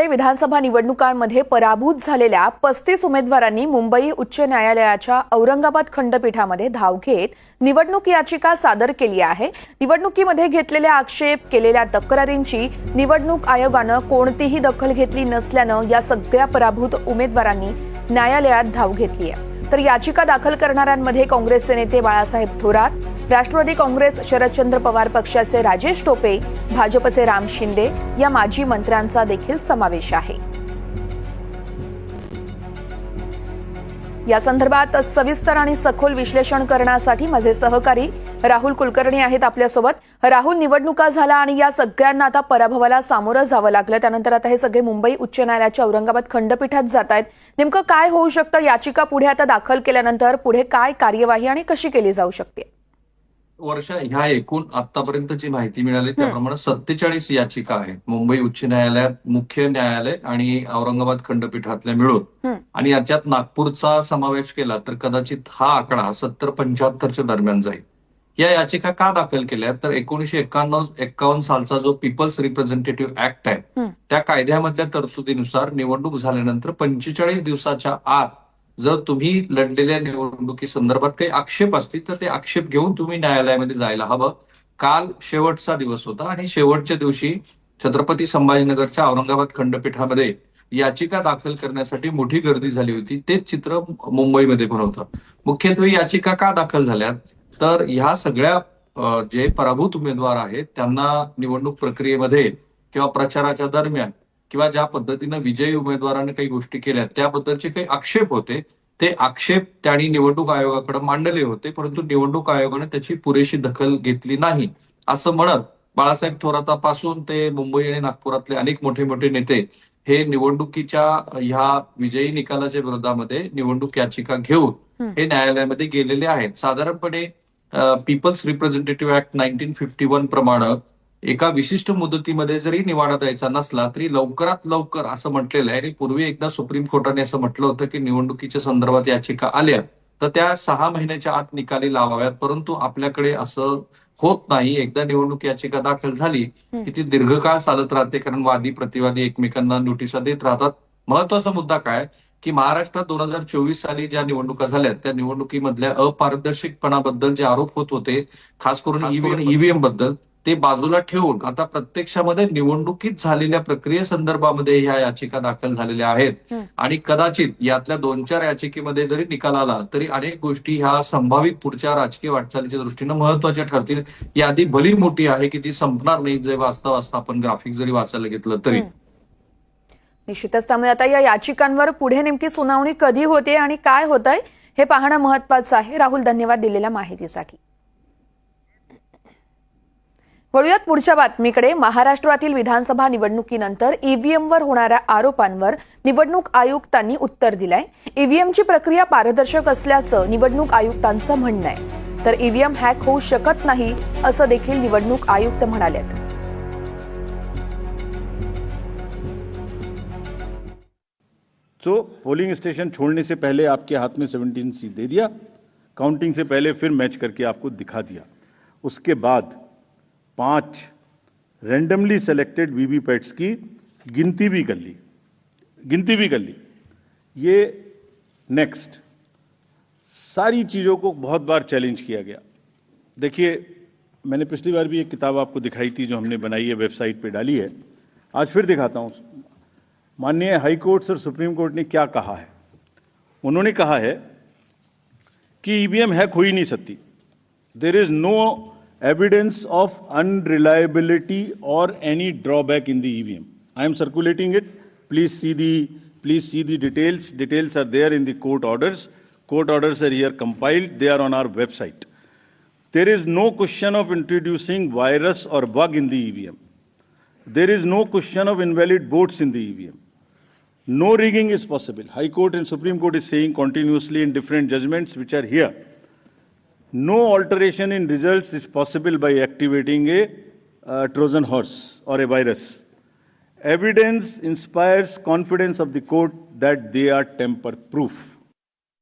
एकीकडे विधानसभा निवडणुकांमध्ये पराभूत झालेल्या पस्तीस उमेदवारांनी मुंबई उच्च न्यायालयाच्या औरंगाबाद खंडपीठामध्ये धाव घेत निवडणूक याचिका सादर केली आहे. निवडणुकीमध्ये घेतलेल्या आक्षेप केलेल्या तक्रारींची निवडणूक आयोगानं कोणतीही दखल घेतली नसल्यानं या सगळ्या पराभूत उमेदवारांनी न्यायालयात धाव घेतली आहे. तर याचिका दाखल करणाऱ्यांमध्ये काँग्रेसचे नेते बाळासाहेब थोरात राष्ट्रवादी काँग्रेस शरदचंद्र पवार पक्षाचे राजेश टोपे भाजपचे राम शिंदे या माजी मंत्र्यांचा देखील समावेश आहे. या संदर्भात सविस्तर आणि सखोल विश्लेषण करण्यासाठी माझे सहकारी राहुल कुलकर्णी आहेत आपल्यासोबत. राहुल निवडणुका झाला आणि या सगळ्यांना आता पराभवाला सामोरं जावं लागलं. त्यानंतर आता हे सगळे मुंबई उच्च न्यायालयाच्या औरंगाबाद खंडपीठात जात आहेत. नेमकं काय होऊ शकतं? याचिका पुढे आता दाखल केल्यानंतर पुढे काय कार्यवाही आणि कशी केली जाऊ शकते? वर्ष ह्या एकूण आतापर्यंतची माहिती मिळाली. त्याप्रमाणे सत्तेचाळीस याचिका आहेत. मुंबई उच्च न्यायालयात मुख्य न्यायालय आणि औरंगाबाद खंडपीठातल्या मिळून. आणि याच्यात नागपूरचा समावेश केला तर कदाचित हा आकडा सत्तर पंच्याहत्तरच्या दरम्यान जाईल. या याचिका का दाखल केल्या? तर एकोणीशे एक्कावन्न एक्कावन्न सालचा जो पीपल्स रिप्रेझेंटेटिव्ह ऍक्ट आहे. त्या कायद्यामधल्या तरतुदीनुसार निवडणूक झाल्यानंतर पंचेचाळीस दिवसाच्या आत जर तुम्ही लढलेल्या निवडणुकी संदर्भात काही आक्षेप असतील तर ते आक्षेप घेऊन तुम्ही न्यायालयामध्ये जायला हवं. काल शेवटचा दिवस होता आणि शेवटच्या दिवशी छत्रपती संभाजीनगरच्या औरंगाबाद खंडपीठामध्ये याचिका दाखल करण्यासाठी मोठी गर्दी झाली होती. तेच चित्र मुंबईमध्ये पण होतं. मुख्यत्वे याचिका का दाखल झाल्यात? तर ह्या सगळ्या जे पराभूत उमेदवार आहेत त्यांना निवडणूक प्रक्रियेमध्ये किंवा प्रचाराच्या दरम्यान किंवा ज्या पद्धतीनं विजयी उमेदवारांनी काही गोष्टी केल्या त्याबद्दलचे काही आक्षेप होते. ते आक्षेप त्यांनी निवडणूक आयोगाकडे मांडले होते परंतु निवडणूक आयोगाने त्याची पुरेशी दखल घेतली नाही. असं म्हणत बाळासाहेब थोरातापासून ते मुंबई आणि नागपुरातले अनेक मोठे मोठे नेते हे निवडणुकीच्या ह्या विजयी निकालाच्या विरोधामध्ये निवडणूक याचिका घेऊन हं. न्यायालयामध्ये गेलेले आहेत. साधारणपणे people's representative act nineteen fifty one प्रमाणे एका विशिष्ट मुदतीमध्ये जरी निवाडा द्यायचा नसला तरी लवकरात लवकर असं म्हटलेलं आहे. आणि पूर्वी एकदा सुप्रीम कोर्टाने असं म्हटलं होतं की निवडणुकीच्या संदर्भात याचिका आल्या तर त्या सहा महिन्याच्या आत निकाली लावाव्यात. परंतु आपल्याकडे असं होत नाही. एकदा निवडणूक याचिका दाखल झाली की ती दीर्घकाळ चालत राहते कारण वादी प्रतिवादी एकमेकांना नोटिसा देत राहतात. महत्त्वाचा मुद्दा काय? की महाराष्ट्रात दोन हजार चोवीस साली ज्या निवडणुका झाल्या त्या निवडणुकीमधल्या अपारदर्शकपणाबद्दल जे आरोप होत होते खास करून ईव्हीएमबद्दल ते बाजूला ठेवून आता प्रत्यक्षामध्ये निवडणुकीत झालेल्या प्रक्रियेसंदर्भामध्ये ह्या याचिका दाखल झालेल्या आहेत. आणि कदाचित यातल्या दोन चार याचिकेमध्ये जरी निकाल आला तरी अनेक गोष्टी ह्या संभावित पुढच्या राजकीय वाटचालीच्या दृष्टीनं महत्त्वाच्या ठरतील. यादी भली मोठी आहे की ती संपणार नाही जे वाचता वाचता आपण ग्राफिक जरी वाचायला घेतलं तरी. निश्चितच. त्यामुळे आता या याचिकांवर पुढे नेमकी सुनावणी कधी होते आणि काय होतंय हे पाहणं महत्वाचं आहे. राहुल धन्यवाद दिलेल्या माहितीसाठी. वळूयात पुढच्या बातमीकडे. महाराष्ट्रातील विधानसभा निवडणुकीनंतर ईव्हीएमवर होणाऱ्या आरोपांवर निवडणूक आयुक्तांनी उत्तर दिलंय. ईव्हीएमची प्रक्रिया पारदर्शक असल्याचं निवडणूक आयुक्तांचं म्हणणं आहे. तर ईव्हीएम हॅक होऊ शकत नाही असं देखील निवडणूक आयुक्त म्हणालेत. तो पोलिंग स्टेशन छोड़ने से पहले आपके हाथ में 17 सी दे दिया. काउंटिंग से पहले फिर मैच करके आपको दिखा दिया. उसके बाद पाँच रैंडमली सेलेक्टेड वीवीपैट्स की गिनती भी कर ली। गिनती भी कर ली। ये नेक्स्ट सारी चीज़ों को बहुत बार चैलेंज किया गया। देखिए, मैंने पिछली बार भी एक किताब आपको दिखाई थी जो हमने बनाई है, वेबसाइट पे डाली है। आज फिर दिखाता हूँ। माननीय हाई कोर्ट और सुप्रीम कोर्ट ने क्या कहा है? उन्होंने कहा है कि ईवीएम हैक हो ही नहीं सकती। There is no evidence of unreliability or any drawback in the EVM. I am circulating it. Please see the please see the details. Details are there in the court orders. Court orders are here compiled. They are on our website. There is no question of introducing virus or bug in the EVM. There is no question of invalid votes in the EVM. No rigging is possible. High Court and Supreme Court is saying continuously in different judgments which are here. No alteration in results is possible by activating a uh, Trojan horse or a virus. Evidence inspires confidence of the court that they are tamper proof.